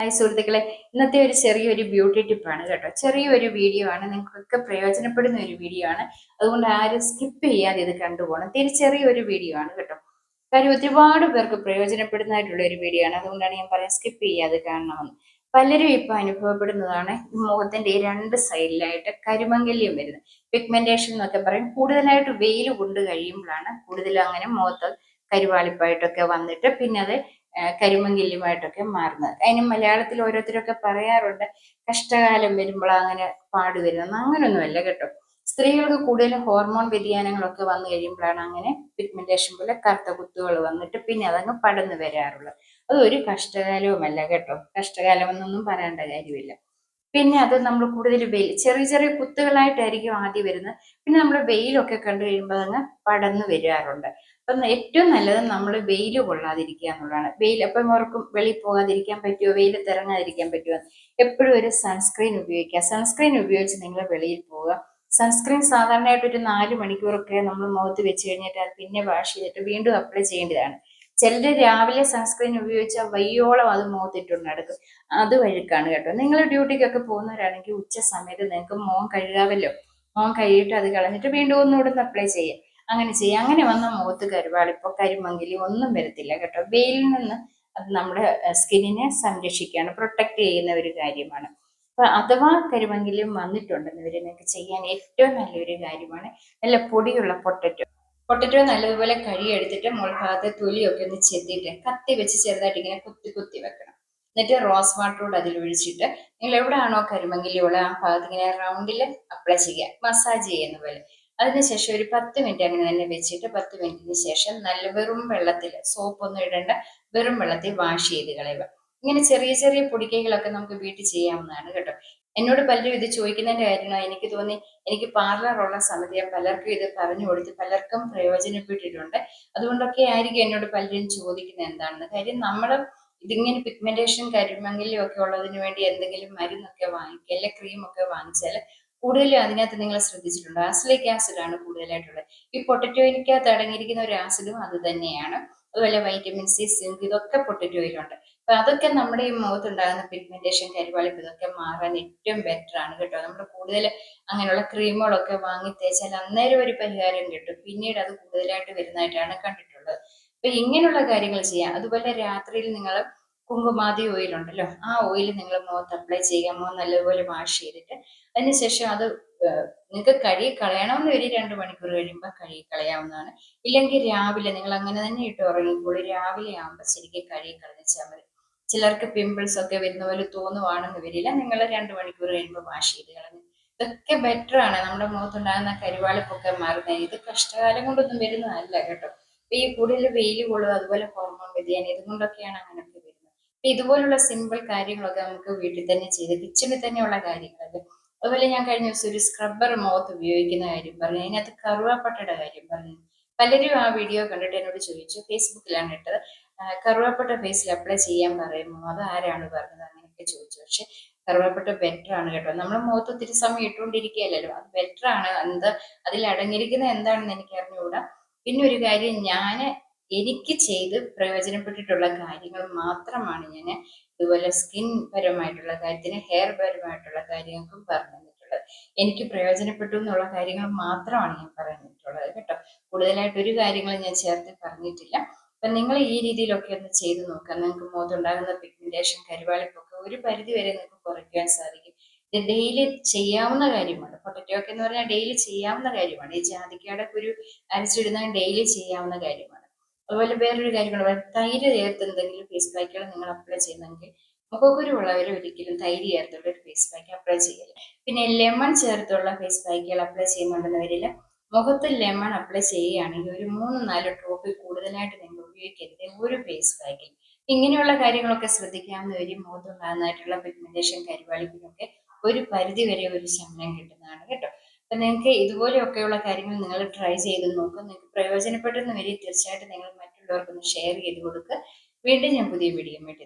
Hi സുഹൃത്തുക്കളെ ഇന്നത്തെ ഒരു ചെറിയൊരു ബ്യൂട്ടി ടിപ്പാണ് കേട്ടോ. ചെറിയൊരു വീഡിയോ ആണ് നിങ്ങൾക്കൊക്കെ പ്രയോജനപ്പെടുന്ന ഒരു വീഡിയോ ആണ്. അതുകൊണ്ട് ആരും സ്കിപ്പ് ചെയ്യാതെ ഇത് കണ്ടുപോകണം തീരെ ചെറിയൊരു വീഡിയോ ആണ് കേട്ടോ. കാര്യം ഒരുപാട് പേർക്ക് പ്രയോജനപ്പെടുന്നതായിട്ടുള്ള ഒരു വീഡിയോ ആണ്. അതുകൊണ്ടാണ് ഞാൻ പറയാം സ്കിപ്പ് ചെയ്യാതെ കാണണമെന്ന് പലരും ഇപ്പൊ അനുഭവപ്പെടുന്നതാണ് മുഖത്തിന്റെ രണ്ട് സൈഡിലായിട്ട് കരിമങ്കല്യം വരുന്നത്. പിഗ്മെന്റേഷൻ എന്നൊക്കെ പറയും. കൂടുതലായിട്ട് വെയിൽ കൊണ്ട് കഴിയുമ്പോഴാണ് കൂടുതലും അങ്ങനെ മുഖത്ത് കരുവാളിപ്പായിട്ടൊക്കെ വന്നിട്ട് പിന്നെ അത് കരിമങ്കില്യമായിട്ടൊക്കെ മാറുന്നത്. അതിന് മലയാളത്തിൽ ഓരോരുത്തരൊക്കെ പറയാറുണ്ട് കഷ്ടകാലം വരുമ്പോൾ അങ്ങനെ പാട് വരുന്നത് അങ്ങനെയൊന്നുമല്ല കേട്ടോ. സ്ത്രീകൾക്ക് കൂടുതൽ ഹോർമോൺ വ്യതിയാനങ്ങളൊക്കെ വന്നു കഴിയുമ്പോഴാണ് അങ്ങനെ പിഗ്മെന്റേഷൻ പോലെ കറുത്ത കുത്തുകൾ വന്നിട്ട് പിന്നെ അതങ്ങ് പടന്നു വരാറുള്ളത്. അതൊരു കഷ്ടകാലവുമല്ല കേട്ടോ. കഷ്ടകാലം എന്നൊന്നും പറയേണ്ട കാര്യമില്ല. പിന്നെ അത് നമ്മൾ കൂടുതൽ വെയിൽ ചെറിയ ചെറിയ കുത്തുകളായിട്ടായിരിക്കും ആദ്യം വരുന്നത്. പിന്നെ നമ്മൾ വെയിലൊക്കെ കണ്ടു കഴിയുമ്പോൾ അതങ്ങ് പടന്നു വരാറുണ്ട്. അപ്പം ഏറ്റവും നല്ലത് നമ്മൾ വെയിൽ കൊള്ളാതിരിക്കുക എന്നുള്ളതാണ്. വെയിൽ അപ്പം അവർക്കും വെളിയിൽ പോകാതിരിക്കാൻ പറ്റുമോ? വെയിൽ തിറങ്ങാതിരിക്കാൻ പറ്റുമോ? എപ്പോഴും ഒരു സൺസ്ക്രീൻ ഉപയോഗിക്കുക. സൺസ്ക്രീൻ ഉപയോഗിച്ച് നിങ്ങൾ വെളിയിൽ പോവുക. സൺസ്ക്രീൻ സാധാരണയായിട്ട് ഒരു നാല് മണിക്കൂറൊക്കെ നമ്മൾ മുഖത്ത് വെച്ച് കഴിഞ്ഞിട്ട് അത് പിന്നെ വാഷ് ചെയ്തിട്ട് വീണ്ടും അപ്ലൈ ചെയ്യേണ്ടതാണ്. ചിലർ രാവിലെ സൺസ്ക്രീൻ ഉപയോഗിച്ചാൽ വയ്യോളം അത് മുഖത്തിട്ടുണ്ട് നടക്കും അത് വഴുക്കാണ് കേട്ടോ. നിങ്ങൾ ഡ്യൂട്ടിക്കൊക്കെ പോകുന്നവരാണെങ്കിൽ ഉച്ച സമയത്ത് നിങ്ങൾക്ക് മോൻ കഴുകാവല്ലോ. മോൻ കഴുകിയിട്ട് അത് കളഞ്ഞിട്ട് വീണ്ടും ഒന്നുകൂടെ അപ്ലൈ ചെയ്യാം. അങ്ങനെ ചെയ്യാം. അങ്ങനെ വന്ന മുഖത്ത് കരുവാളിപ്പോ കരിമങ്കിലി ഒന്നും വരത്തില്ല കേട്ടോ. വെയിലിൽ നിന്ന് അത് നമ്മുടെ സ്കിന്നിനെ സംരക്ഷിക്കുകയാണ് പ്രൊട്ടക്ട് ചെയ്യുന്ന ഒരു കാര്യമാണ്. അപ്പൊ അഥവാ കരിമങ്കിലും വന്നിട്ടുണ്ടെന്ന് ഇവർ നിങ്ങൾക്ക് ചെയ്യാൻ ഏറ്റവും നല്ലൊരു കാര്യമാണ്. നല്ല പൊടിയുള്ള പൊട്ടറ്റോ പൊട്ടറ്റോ നല്ലതുപോലെ എടുത്തിട്ട് മുൾഭാഗത്തെ തൊലിയൊക്കെ ഒന്ന് ചെത്തിയിട്ട് കത്തി വെച്ച് ചെറുതായിട്ട് ഇങ്ങനെ കുത്തി കുത്തി വെക്കണം. എന്നിട്ട് റോസ് വാട്ടറോട് അതിൽ ഒഴിച്ചിട്ട് നിങ്ങൾ എവിടെയാണോ കരിമങ്കിലി ഉള്ള ആ ഭാഗത്ത് ഇങ്ങനെ റൗണ്ടിൽ അപ്ലൈ ചെയ്യുക. മസാജ് ചെയ്യുന്ന പോലെ. അതിനുശേഷം ഒരു പത്ത് മിനിറ്റ് അങ്ങനെ തന്നെ വെച്ചിട്ട് പത്ത് മിനിറ്റിന് ശേഷം നല്ല വെറും വെള്ളത്തിൽ സോപ്പൊന്നും ഇടേണ്ട. വെറും വെള്ളത്തിൽ വാഷ് ചെയ്ത് കളയുക. ഇങ്ങനെ ചെറിയ ചെറിയ പൊടിക്കൈകളൊക്കെ നമുക്ക് വീട്ടിൽ ചെയ്യാവുന്നതാണ് കേട്ടോ. എന്നോട് പലരും ഇത് ചോദിക്കുന്നതിന്റെ കാര്യമാണ് എനിക്ക് തോന്നി എനിക്ക് പാർലറുള്ള സമയത്ത് പലർക്കും ഇത് പറഞ്ഞു കൊടുത്ത് പലർക്കും പ്രയോജനപ്പെട്ടിട്ടുണ്ട്. അതുകൊണ്ടൊക്കെ ആയിരിക്കും എന്നോട് പലരും ചോദിക്കുന്നത് എന്താണെന്ന്. കാര്യം നമ്മൾ ഇതിങ്ങനെ പിഗ്മെന്റേഷൻ കരിമങ്ങലും ഒക്കെ ഉള്ളതിന് വേണ്ടി എന്തെങ്കിലും മരുന്നൊക്കെ വാങ്ങിക്കുക അല്ലെ ക്രീമൊക്കെ വാങ്ങിച്ചാൽ കൂടുതലും അതിനകത്ത് നിങ്ങൾ ശ്രദ്ധിച്ചിട്ടുണ്ട്? ആസിലിക് ആസിഡ് ആണ് കൂടുതലായിട്ടുള്ളത്. ഈ പൊട്ടറ്റോയിലേക്കകത്ത് അടങ്ങിയിരിക്കുന്ന ഒരു ആസിഡും അത് തന്നെയാണ്. അതുപോലെ വൈറ്റമിൻ സി സിങ്ക് ഇതൊക്കെ പൊട്ടറ്റോയിലുണ്ട് അപ്പൊ അതൊക്കെ നമ്മുടെ ഈ മുഖത്തുണ്ടാകുന്ന പിഗ്മെന്റേഷൻ കരിവാളിപ്പ് ഇതൊക്കെ മാറാൻ ഏറ്റവും ബെറ്റർ ആണ് കേട്ടോ. നമ്മൾ കൂടുതൽ അങ്ങനെയുള്ള ക്രീമുകളൊക്കെ വാങ്ങി തേച്ചാൽ അന്നേരം ഒരു പരിഹാരം കിട്ടും. പിന്നീട് അത് കൂടുതലായിട്ട് വരുന്നതായിട്ടാണ് കണ്ടിട്ടുള്ളത്. അപ്പൊ ഇങ്ങനെയുള്ള കാര്യങ്ങൾ ചെയ്യാം. അതുപോലെ രാത്രിയിൽ നിങ്ങൾ കുങ്കുമാതി ഓയിൽ ഉണ്ടല്ലോ ആ ഓയിൽ നിങ്ങൾ മുഖത്ത് അപ്ലൈ ചെയ്യുക. മുഖം നല്ലതുപോലെ വാഷ് ചെയ്തിട്ട് അതിനുശേഷം അത് നിങ്ങൾക്ക് കഴുകി കളയണമെന്ന് ഒരു രണ്ട് മണിക്കൂർ കഴിയുമ്പോൾ കഴുകി കളയാവുന്നതാണ്. ഇല്ലെങ്കിൽ രാവിലെ നിങ്ങൾ അങ്ങനെ തന്നെ ഇട്ട് ഉറങ്ങിക്കോളൂ. രാവിലെ ആകുമ്പോൾ ശരിക്കും കഴുകി കളഞ്ഞാൽ മതി ചിലർക്ക് പിമ്പിൾസ് ഒക്കെ വരുന്ന പോലെ തോന്നുവാണെന്ന് വരില്ല. നിങ്ങൾ രണ്ട് മണിക്കൂർ കഴിയുമ്പോൾ വാഷ് ചെയ്ത് കളഞ്ഞു. ഇതൊക്കെ ബെറ്റർ ആണ്. നമ്മുടെ മുഖത്തുണ്ടാകുന്ന കരുവാളിപ്പൊക്കെ മാറുന്നത്. ഇത് കഷ്ടകാലം കൊണ്ടൊന്നും വരുന്നതല്ല കേട്ടോ. ഈ കൂടുതൽ വെയിൽ കൊള്ളുക അതുപോലെ ഹോർമോൺ വ്യതിയാനം ഇതുകൊണ്ടൊക്കെയാണ് അങ്ങനെയൊക്കെ വരുന്നത്. അപ്പൊ ഇതുപോലുള്ള സിമ്പിൾ കാര്യങ്ങളൊക്കെ നമുക്ക് വീട്ടിൽ തന്നെ ചെയ്ത് കിച്ചണിൽ തന്നെയുള്ള കാര്യങ്ങളല്ലേ അതുപോലെ ഞാൻ കഴിഞ്ഞ ദിവസം ഒരു സ്ക്രബ്ബർ മുഖത്ത് ഉപയോഗിക്കുന്ന കാര്യം പറഞ്ഞു. അതിനകത്ത് കറുവാപ്പട്ടയുടെ കാര്യം പറഞ്ഞു. പലരും ആ വീഡിയോ കണ്ടിട്ട് എന്നോട് ചോദിച്ചു ഫേസ്ബുക്കിലാണ് ഇട്ടത്. കറുവാപ്പട്ട ഫേസിൽ അപ്ലൈ ചെയ്യാൻ പറയുമോ അത് ആരാണ് പറഞ്ഞത്? അങ്ങനെയൊക്കെ ചോദിച്ചു. പക്ഷെ കറുവാപ്പട്ട ബെറ്റർ ആണ് കേട്ടോ. നമ്മൾ മുഖത്ത് ഒത്തിരി സമയം ഇട്ടുകൊണ്ടിരിക്കുകയല്ലോ അത് ബെറ്റർ ആണ്. എന്ത് അതിൽ അടങ്ങിയിരിക്കുന്ന എന്താണെന്ന് എനിക്ക് അറിഞ്ഞുകൂടാ. പിന്നെ ഒരു കാര്യം ഞാൻ എനിക്ക് ചെയ്ത് പ്രയോജനപ്പെട്ടിട്ടുള്ള കാര്യങ്ങൾ മാത്രമാണ് ഞാൻ ഇതുപോലെ സ്കിൻ പരമായിട്ടുള്ള കാര്യത്തിന് ഹെയർ പരമായിട്ടുള്ള കാര്യങ്ങൾക്കും പറഞ്ഞു തന്നിട്ടുള്ളത് എനിക്ക് പ്രയോജനപ്പെട്ടു എന്നുള്ള കാര്യങ്ങൾ മാത്രമാണ് ഞാൻ പറഞ്ഞിട്ടുള്ളത് കേട്ടോ. കൂടുതലായിട്ട് ഒരു കാര്യങ്ങളും ഞാൻ ചേർത്ത് പറഞ്ഞിട്ടില്ല. അപ്പൊ നിങ്ങൾ ഈ രീതിയിലൊക്കെ ഒന്ന് ചെയ്തു നോക്കാം. നിങ്ങൾക്ക് മുഖത്തുണ്ടാകുന്ന പിഗ്മെന്റേഷൻ കരുവാളിപ്പൊക്കെ ഒരു പരിധി വരെ നിങ്ങൾക്ക് കുറയ്ക്കാൻ സാധിക്കും. ഇത് ഡെയിലി ചെയ്യാവുന്ന കാര്യമാണ്. പൊട്ടറ്റോ ഒക്കെ എന്ന് പറഞ്ഞാൽ ഡെയിലി ചെയ്യാവുന്ന കാര്യമാണ്. ഈ ജാതിക്കയുടെ ഒരു അരച്ചിടുന്ന ഡെയിലി ചെയ്യാവുന്ന കാര്യമാണ്. അതുപോലെ വേറൊരു കാര്യമാണ്. തൈര് ചേർത്ത് എന്തെങ്കിലും ഫേസ് പാക്കുകൾ നിങ്ങൾ അപ്ലൈ ചെയ്യുന്നെങ്കിൽ മുഖക്കുരു ഉള്ളവർ ഒരിക്കലും തൈര് ചേർത്തുള്ള ഒരു ഫേസ് പാക്ക് അപ്ലൈ ചെയ്യില്ല പിന്നെ ലെമൺ ചേർത്തുള്ള ഫേസ് പാക്കുകൾ അപ്ലൈ ചെയ്യുന്നുണ്ടെന്നവരിൽ മുഖത്ത് ലെമൺ അപ്ലൈ ചെയ്യുകയാണെങ്കിൽ ഒരു മൂന്ന് നാല് ഡ്രോപ്പിൽ കൂടുതലായിട്ട് നിങ്ങൾ ഉപയോഗിക്കരുത് ഒരു ഫേസ് പാക്കിൽ ഇങ്ങനെയുള്ള കാര്യങ്ങളൊക്കെ ശ്രദ്ധിക്കാവുന്നവരും നന്നായിട്ടുള്ള പിഗ്മെന്റേഷൻ കരിവാളിപ്പിനൊക്കെ ഒരു പരിധി വരെ ഒരു ശമനം കിട്ടുന്നതാണ് കേട്ടോ. അപ്പൊ നിങ്ങൾക്ക് ഇതുപോലെയൊക്കെയുള്ള കാര്യങ്ങൾ നിങ്ങൾ ട്രൈ ചെയ്ത് നോക്കുക നിങ്ങൾക്ക് പ്രയോജനപ്പെട്ടെന്ന് വരെ തീർച്ചയായിട്ടും നിങ്ങൾ മറ്റുള്ളവർക്കൊന്ന് ഷെയർ ചെയ്ത് കൊടുക്കുക. വീണ്ടും ഞാൻ പുതിയ വീഡിയോ വേണ്ടി